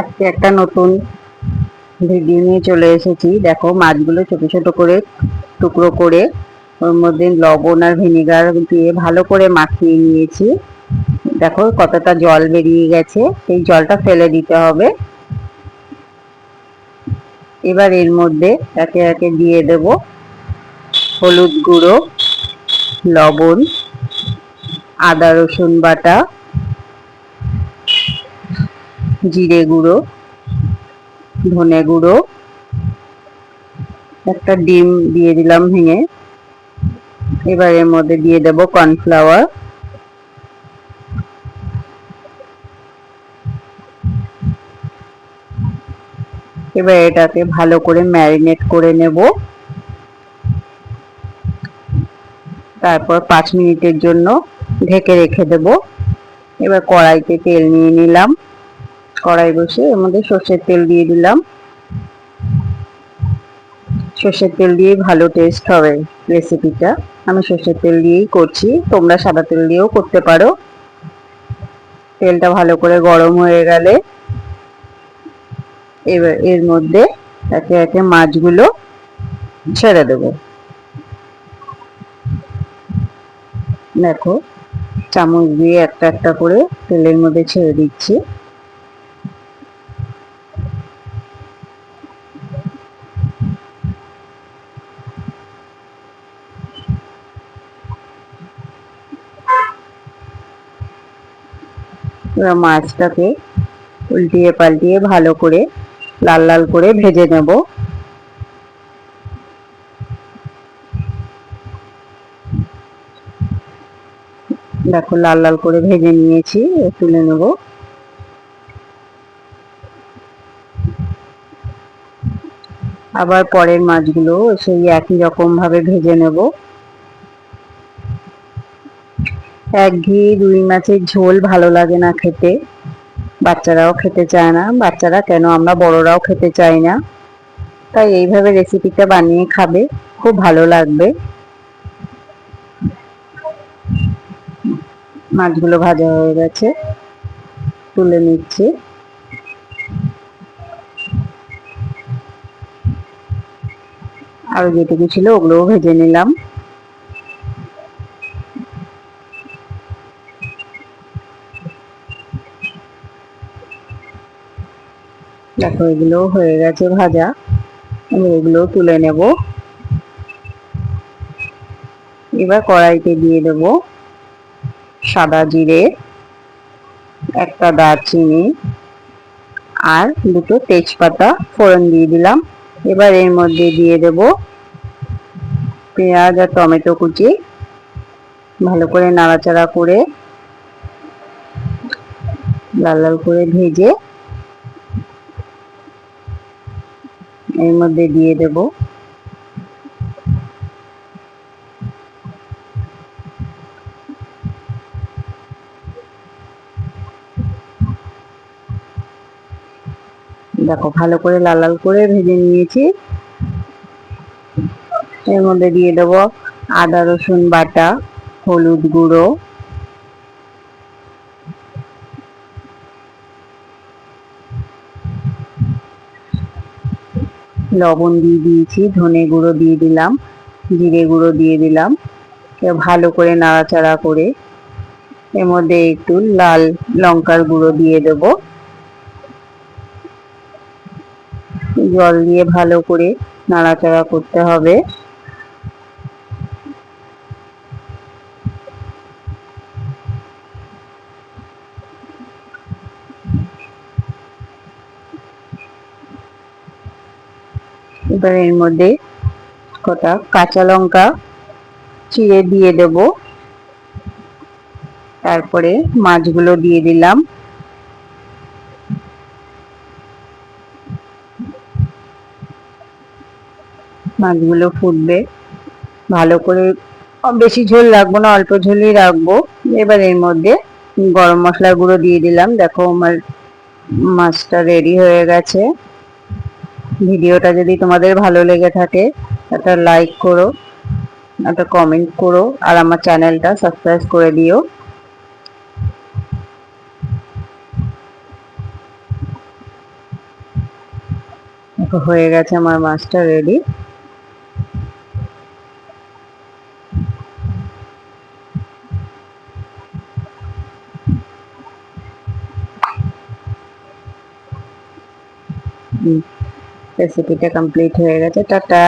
আজকে একটা নতুন ভিডিও নিয়ে চলে এসেছি। দেখো মাছগুলো ছোট ছোট করে, টুকরো করে, ওর মধ্যে লবণ আর ভিনেগার দিয়ে ভালো করে মাখিয়ে নিয়েছি। দেখো কতটা জল বেরিয়ে গেছে এই জলটা ফেলে দিতে হবে। এবার এর মধ্যে একে একে দিয়ে দেব হলুদ গুঁড়ো, লবণ, আদা রসুন বাটা জিরে গুঁড়ো, ধনে গুঁড়ো, একটা ডিম দিয়ে দিলাম ভেঙে। এবার এর মধ্যে দিয়ে দেব কর্নফ্লাওয়ার। এবার এটাকে ভালো করে ম্যারিনেট করে নেব। তারপর পাঁচ মিনিটের জন্য ঢেকে রেখে দেব। এবার কড়াইতে তেল নিয়ে নিলাম। কড়াই বসে এর মধ্যে সর্ষের তেল দিয়ে দিলাম। সর্ষের তেল দিয়ে ভালো টেস্ট হবে রেসিপিটা আমি সর্ষের তেল দিয়েই করছি। তোমরা সাদা তেল দিয়েও করতে পারো। তেলটা ভালো করে গরম হয়ে গেলে এবার এর মধ্যে একে একে মাছগুলো ছেড়ে দেব। দেখো, চামচ দিয়ে একটা একটা করে তেলের মধ্যে ছেড়ে দিচ্ছি। মাছটাকে উল্টিয়ে পাল্টিয়ে ভালো করে লাল লাল করে ভেজে নেব। দেখো লাল লাল করে ভেজে নিয়েছি তুলে নেব। আবার পরের মাছগুলো সেই একই রকম ভাবে ভেজে নেব। এক ঘি, রুই মাছের ঝোল ভালো লাগে না খেতে। বাচ্চারাও খেতে চায় না। বাচ্চারা কেন? আমরা বড়রাও খেতে চাই না। তাই এইভাবে রেসিপিটা বানিয়ে খাবে। খুব ভালো লাগবে। মাছগুলো ভাজা হয়ে গেছে। তুলে নিচ্ছি। আরও যেটুকু ছিল ওগুলোও ভেজে নিলাম। দেখো, এগুলো হয়ে গেছে ভাজা। আমি এগুলো তুলে নেব। এবার কড়াইতে দিয়ে দেব সাদা জিরে, একটা দারচিনি আর দুটো তেজপাতা। ফোড়ন দিয়ে দিলাম। এবার এর মধ্যে দিয়ে দেব পেঁয়াজ আর টমেটো কুচি। ভালো করে নাড়াচাড়া করে লাল লাল করে ভেজে এর মধ্যে দিয়ে দেব। দেখো, ভালো করে লাল লাল করে ভেজে নিয়েছি। এর মধ্যে দিয়ে দেব আদা রসুন বাটা, হলুদ গুঁড়ো। লবণ দিয়ে দিয়েছি, ধনে গুঁড়ো দিয়ে দিলাম, জিরে গুঁড়ো দিয়ে দিলাম ভালো করে নাড়াচাড়া করে এর মধ্যে একটু লাল লঙ্কার গুঁড়ো দিয়ে দেব। জল দিয়ে ভালো করে নাড়াচাড়া করতে হবে। এবার এর মধ্যে কটা? কাঁচা লঙ্কা চিড়ে দিয়ে দেব। তারপরে মাছগুলো দিয়ে দিলাম। মাছগুলো ফুটবে। ভালো করে বেশি ঝোল রাখব না, অল্প ঝোলই রাখব। এবার এর মধ্যে গরম মশলা গুঁড়ো দিয়ে দিলাম। দেখো আমার মাছটা রেডি হয়ে গেছে। ভিডিওটা যদি তোমাদের ভালো লেগে থাকে, একটা লাইক করো, একটা কমেন্ট করো, আর আমার চ্যানেলটা সাবস্ক্রাইব করে দিও। হয়ে গেছে আমার মাছটা রেডি রেসিপিটা কমপ্লিট হয়ে গেছে। টাটা।